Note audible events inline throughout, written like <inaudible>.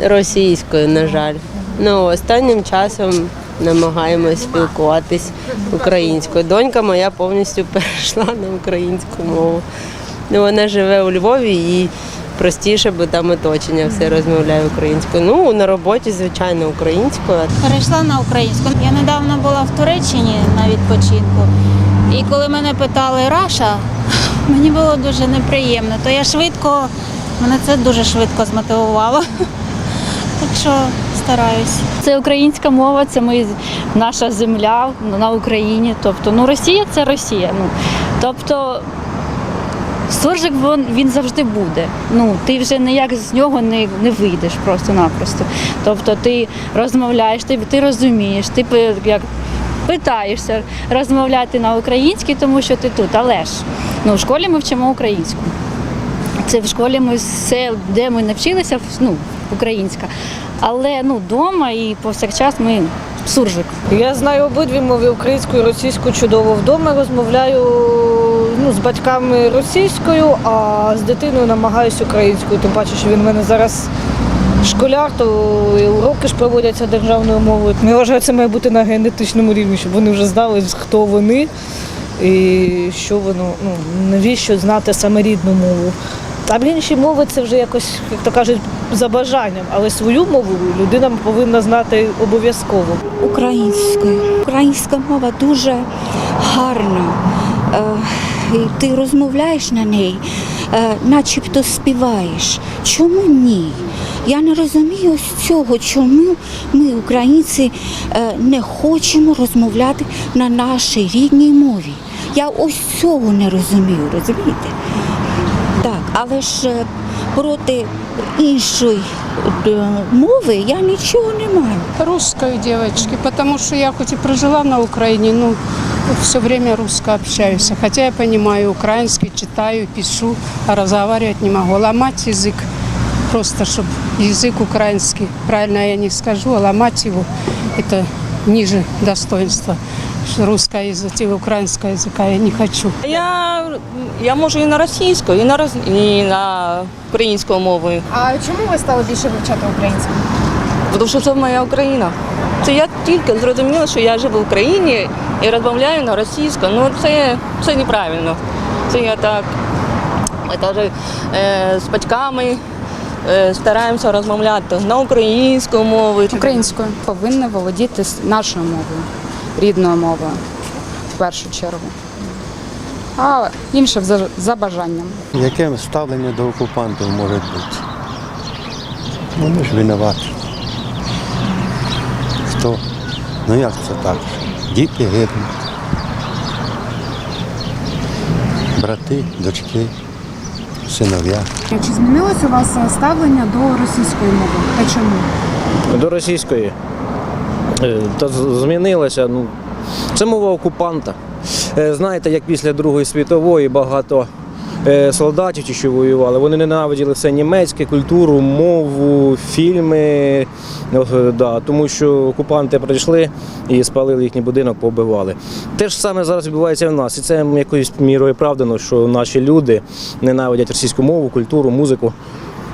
Російською, на жаль. Ну, останнім часом намагаємось спілкуватись українською. Донька моя повністю <laughs> перейшла на українську мову. Ну, вона живе у Львові і простіше, бо там оточення все розмовляє українською. Ну, на роботі, звичайно, українською. Перейшла на українську. Я недавно була в Туреччині на відпочинку. І коли мене питали Раша, <laughs> мені було дуже неприємно. То я швидко, мене це дуже швидко змотивувало. <laughs> Що стараюсь. Це українська мова, це ми, наша земля на Україні. Тобто, ну Росія це Росія. Ну, тобто суржик він, він завжди буде. Ну, ти вже ніяк з нього не, не вийдеш просто-напросто. Тобто ти розмовляєш, ти, ти розумієш, ти як питаєшся розмовляти на українській, тому що ти тут. Але ж ну, в школі ми вчимо українську. Це в школі ми все, де ми навчилися, ну, українська. Але ну, вдома і повсякчас ми суржик. Я знаю обидві мови українську і російську чудово. Вдома розмовляю ну, з батьками російською, а з дитиною намагаюся українською. Тим паче, що він в мене зараз школяр, то і уроки ж проводяться державною мовою. Я вважаю, це має бути на генетичному рівні, щоб вони вже знали, хто вони і що воно, ну, навіщо знати саме рідну мову. А інші мови це вже якось, як то кажуть, за бажанням, але свою мову людина повинна знати обов'язково. українською. Українська мова дуже гарна. Е, Ти розмовляєш на неї, начебто співаєш. Чому ні? Я не розумію ось цього, чому ми, українці, е, не хочемо розмовляти на нашій рідній мові. Я ось цього не розумію, розумієте? Так, але ж е, проти іншої е, мови я нічого не маю. Русскую, девочки, потому что я хоть и прожила на Украине, ну, все время русско общаюсь. Хотя я понимаю украинский, читаю, пишу, а разговаривать не могу. Ломать язык, просто чтобы язык украинский, правильно я не скажу, а ломать его, это ниже достоинства русского языка и украинского языка я не хочу. Я, я можу і на російську, і на роз- і на українською мовою. А чому ви стали більше вивчати українську? Тому що це моя Україна. Це я тільки зрозуміла, що я живу в Україні і розмовляю на російську. Ну це, це неправильно. Це я так ми теж е, з батьками е, стараємося розмовляти на українську мову. Українською повинна володіти нашою мовою, рідною мовою в першу чергу. А інше за, бажанням. Яке ставлення до окупантів може бути? Вони ж винуваті. Хто? Ну як це так? Діти гинуть. Брати, дочки, синов'я. Чи змінилось у вас е, ставлення до російської мови? Та чому? До російської. Е, Та змінилася. Ну, це мова окупанта. Е, Знаєте, як після Другої світової багато е, солдатів, ті, що воювали, вони ненавиділи все німецьке, культуру, мову, фільми. Да, тому що окупанти прийшли і спалили їхній будинок, побивали. Те ж саме зараз відбувається в нас. І це якоюсь мірою правдано, що наші люди ненавидять російську мову, культуру, музику.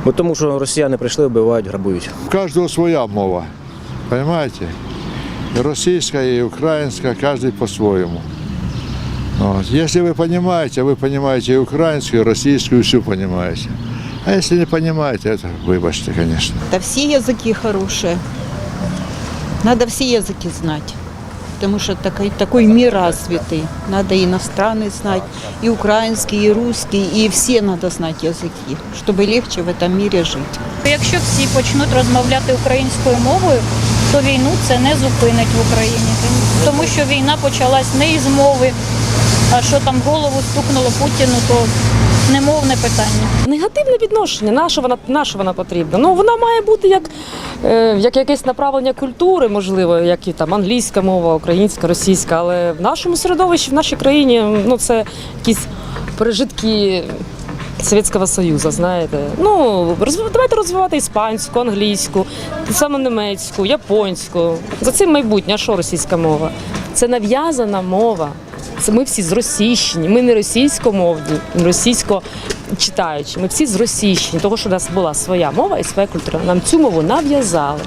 Бо тому що росіяни прийшли, вбивають, грабують. У каждого своя мова, понимаете? И российская, и украинская, каждый по-своему. Вот. Если вы понимаете, вы понимаете и украинскую, и российскую, всю понимаете. А если не понимаете, это выбачьте, конечно. Да все языки хорошие. Надо все языки знать. Потому что такой, такой мир развитый. Надо и иностранный знать, и украинский, и русский, и все надо знать языки, чтобы легче в этом мире жить. Якщо всі почнуть розмовляти українською мовою, то війну це не зупинить в Україні. Тому що війна почалась не із мови, а що там голову стукнуло Путіну, то немовне питання. Негативне відношення, на що вона, на що вона потрібна? Ну, вона має бути як, е, як якесь направлення культури, можливо, як і там англійська мова, українська, російська, але в нашому середовищі, в нашій країні, ну це якісь пережитки Совєтського Союзу, знаєте. Ну, давайте розвивати іспанську, англійську, саме німецьку, японську. За цим майбутнє, а що російська мова? Це нав'язана мова. Це ми всі зросійщені, ми не російськомовні, російсько читаючи, ми всі зросійщені, того що у нас була своя мова і своя культура. Нам цю мову нав'язали.